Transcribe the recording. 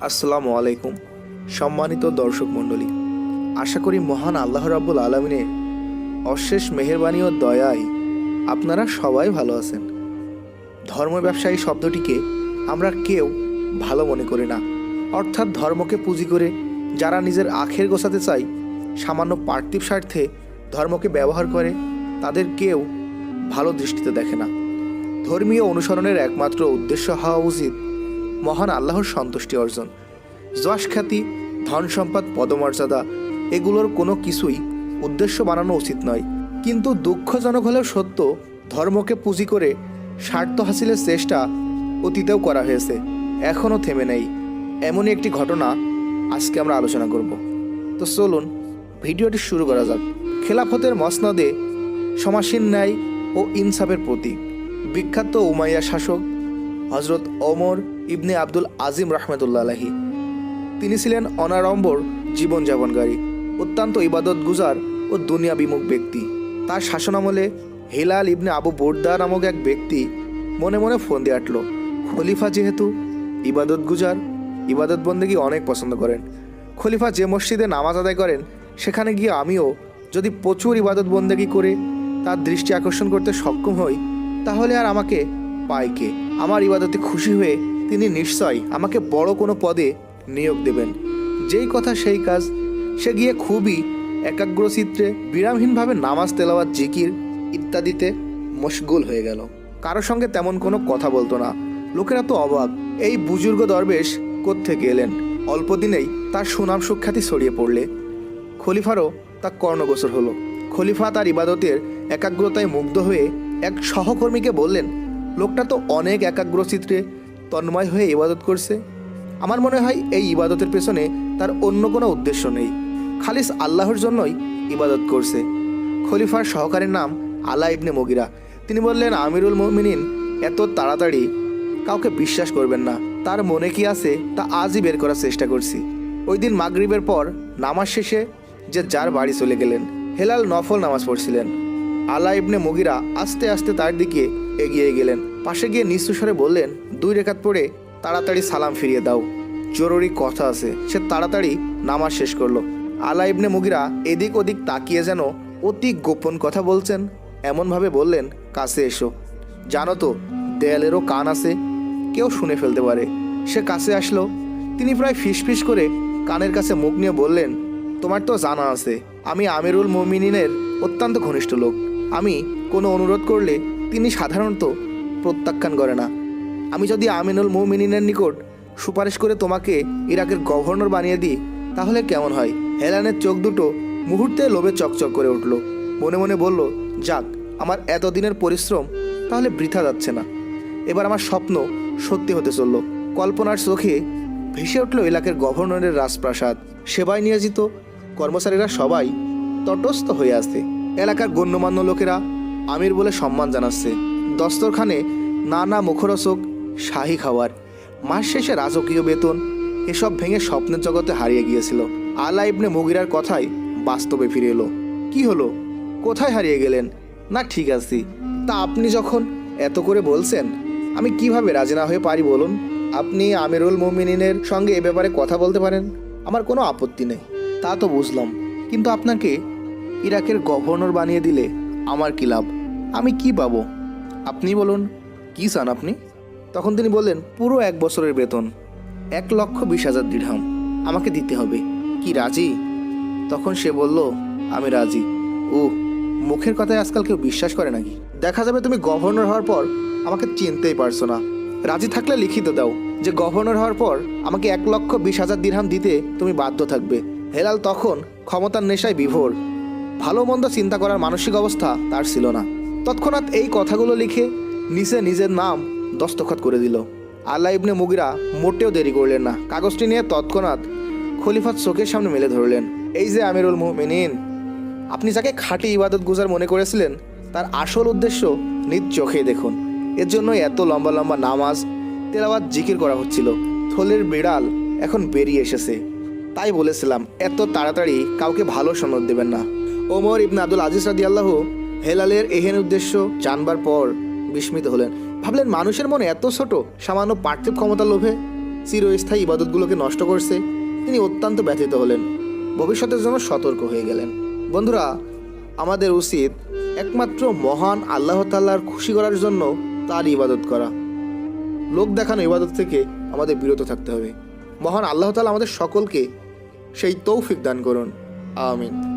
আসসালামু আলাইকুম, সম্মানিত দর্শক মণ্ডলী। আশা করি মহান আল্লাহ রাব্বুল আলমিনের অশেষ মেহেরবানি ও দয়ায় আপনারা সবাই ভালো আছেন। ধর্ম ব্যবসায়ী শব্দটিকে আমরা কেউ ভালো মনে করি না। অর্থাৎ ধর্মকে পুঁজি করে যারা নিজের আখের গোছাতে চায়, সামান্য পার্থিব স্বার্থে ধর্মকে ব্যবহার করে, তাদের কেউ ভালো দৃষ্টিতে দেখে না। ধর্মীয় অনুসরণের একমাত্র উদ্দেশ্য হওয়া উচিত মহান আল্লাহর সন্তুষ্টি অর্জন। যশ খ্যাতি, ধন সম্পদ, পদমর্যাদা, এগুলোর কোনো কিছুই উদ্দেশ্য বানানো উচিত নয়। কিন্তু দুঃখজনক হলেও সত্য, ধর্মকে পুঁজি করে স্বার্থ হাসিলের চেষ্টা অতীতেও করা হয়েছে, এখনও থেমে নেই। এমনই একটি ঘটনা আজকে আমরা আলোচনা করব। তো চলুন, ভিডিওটি শুরু করা যাক। খেলাফতের মসনদে সমাসীন ন্যায় ও ইনসাফের প্রতীক। বিখ্যাত উমাইয়া শাসক হজরত ওমর ইবনে আব্দুল আজিম রহমতুল্লা তিনি ছিলেন অনাড়ম্বর, জীবনযাপনকারী, অত্যন্ত ইবাদত গুজার ও দুনিয়া বিমুখ ব্যক্তি। তার শাসনামলে হেলাল ইবনে আবু বোর্দা নামক এক ব্যক্তি মনে মনে ফোন দিয়ে আটলো, খলিফা যেহেতু ইবাদত গুজার ইবাদত বন্দেগী অনেক পছন্দ করেন। খলিফা যে মসজিদে নামাজ আদায় করেন, সেখানে গিয়ে আমিও যদি প্রচুর ইবাদত বন্দেগী করে তার দৃষ্টি আকর্ষণ করতে সক্ষম হই, তাহলে আর আমাকে পায় কে? আমার ইবাদতে খুশি হয়ে তিনি নিশ্চয় আমাকে বড় কোনো পদে নিয়োগ দেবেন। যেই কথা সেই কাজ। সে গিয়ে খুবই একাগ্রচিত্রে বিরামহীনভাবে নামাজ, তেলাওয়াত, জিকির ইত্যাদিতে মশগুল হয়ে গেল। কারোর সঙ্গে তেমন কোনো কথা বলতো না। লোকেরা তো অবাক, এই বুজুর্গ দরবেশ কোত্থেকে এলেন? অল্প দিনেই তার সুনাম সুখ্যাতি ছড়িয়ে পড়লে। খলিফারও তা কর্ণগোচর হলো। খলিফা তার ইবাদতের একাগ্রতায় মুগ্ধ হয়ে এক সহকর্মীকে বললেন, লোকটা তো অনেক একাগ্রচিত্রে তন্ময় হয়ে ইবাদত করছে। আমার মনে হয় এই ইবাদতের পেছনে তার অন্য কোনো উদ্দেশ্য নেই। খালিস আল্লাহর জন্যই ইবাদত করছে। খলিফার সহকারীর নাম আলা ইবনে মগিরা। তিনি বললেন, আমিরুল মমিনিন, এত তাড়াতাড়ি কাউকে বিশ্বাস করবেন না। তার মনে কি আছে তা আজই বের করার চেষ্টা করছি। ওই দিন মাগরিবের পর নামাজ শেষে যে যার বাড়ি চলে গেলেন, হেলাল নফল নামাজ পড়ছিলেন। আলা ইবনে মগিরা আস্তে আস্তে তার দিকে এগিয়ে গেলেন। পাশে গিয়ে নিঃস্বরে বললেন, দুই রেখাত পড়ে তাড়াতাড়ি সালাম ফিরিয়ে দাও। জরুরি কথা আছে। সে তাড়াতাড়ি নামাজ শেষ করল। আলা ইবনে মুগিরা এদিক ওদিক তাকিয়ে যেন অতি গোপন কথা বলছেন। এমনভাবে বললেন, কাছে এসো। জানো তো, দেয়ালেরও কান আছে, কেউ শুনে ফেলতে পারে। সে কাছে আসলো। তিনি প্রায় ফিসফিস করে কানের কাছে মুখ নিয়ে বললেন, তোমার তো জানা আছে, আমি আমিরুল মুমিনিনের অত্যন্ত ঘনিষ্ঠ লোক। আমি কোনো অনুরোধ করলে তিনি সাধারণত প্রত্যাখ্যান করে না। আমি যদি আমিনুল মুমিনিনের নিকট সুপারিশ করে তোমাকে ইরাকের গভর্নর বানিয়ে দিই, তাহলে কেমন হয়? হেলানের চোখ দুটো মুহূর্তে লোভে চকচক করে উঠল। মনে মনে বলল, যাক, আমার এতদিনের পরিশ্রম তাহলে বৃথা যাচ্ছে না। এবার আমার স্বপ্ন সত্যি হতে চলল। কল্পনার চোখে ভেসে উঠল এলাকার গভর্নরের রাজপ্রাসাদ। সেবায় নিয়োজিত কর্মচারীরা সবাই তটস্থ হয়ে আছে। এলাকার গণ্যমান্য লোকেরা আমির বলে সম্মান জানাচ্ছে। দস্তরখানে নানা মুখরসক, শাহী খাওয়ার, মাস শেষে রাজকীয় বেতন, এসব ভেঙে স্বপ্নের জগতে হারিয়ে গিয়েছিল। আলা ইবনে মুগিরার কথাই বাস্তবে ফিরে এলো। কি হলো? কোথায় হারিয়ে গেলেন? না, ঠিক আছি। তা আপনি যখন এত করে বলছেন, আমি কীভাবে রাজি না হয়ে পারি বলুন? আপনি আমিরুল মোমিনিনের সঙ্গে এ ব্যাপারে কথা বলতে পারেন? আমার কোনো আপত্তি নেই। তা তো বুঝলাম। কিন্তু আপনাকে ইরাকের গভর্নর বানিয়ে দিলে আমার কি লাভ? আমি কি পাবো? আপনি বলুন, কি চান আপনি? তখন তিনি বললেন, পুরো এক বছরের বেতন, এক লক্ষ বিশ হাজার দৃঢ়াম আমাকে দিতে হবে। কি, রাজি? তখন সে বলল, আমি রাজি। ও, মুখের কথায় আজকাল কেউ বিশ্বাস করে নাকি? দেখা যাবে তুমি গভর্নর হওয়ার পর আমাকে চিনতেই পারছ না। রাজি থাকলে লিখিত দাও যে গভর্নর হওয়ার পর আমাকে এক লক্ষ বিশ হাজার দিরহাম দিতে তুমি বাধ্য থাকবে। হেলাল তখন ক্ষমতার নেশায় বিভোর। ভালো মন্দ চিন্তা করার মানসিক অবস্থা তার ছিল না। তৎক্ষণাৎ এই কথাগুলো লিখে নিচে নিজের নাম দস্তখত করে দিল। আল্লাহ ইবনে মুগিরা মোটেও দেরি করলেন না। কাগজটি নিয়ে তৎক্ষণাৎ খলিফাত চোখের সামনে মেলে ধরলেন। এই যে আমিরুল মুমিনিন, আপনি যাকে খাঁটি ইবাদত গুজার মনে করেছিলেন, তার আসল উদ্দেশ্য নিজ চোখে দেখুন। এর জন্য এত লম্বা লম্বা নামাজ, তেলাওয়াত, জিকির করা হচ্ছিল। থলের বিড়াল এখন বেরিয়ে এসেছে। তাই বলেছিলাম, এত তাড়াতাড়ি কাউকে ভালো সনদ দেবেন না। ওমর ইবনে আব্দুল আজিজ রাদি আল্লাহ হেলালের এহেন উদ্দেশ্য জানবার পর বিস্মিত হলেন। ভাবলেন মানুষের মনে এত ছোট, সামান্য পার্থিব ক্ষমতা লোভে চিরস্থায়ী ইবাদতগুলোকে নষ্ট করছে। তিনি অত্যন্ত ব্যথিত হলেন। ভবিষ্যতের জন্য সতর্ক হয়ে গেলেন। বন্ধুরা, আমাদের উচিত একমাত্র মহান আল্লাহ তাল্লাহর খুশি করার জন্য তার ইবাদত করা। লোক দেখানো ইবাদত থেকে আমাদের বিরত থাকতে হবে। মহান আল্লাহ তালা আমাদের সকলকে সেই তৌফিক দান করুন। আমিন।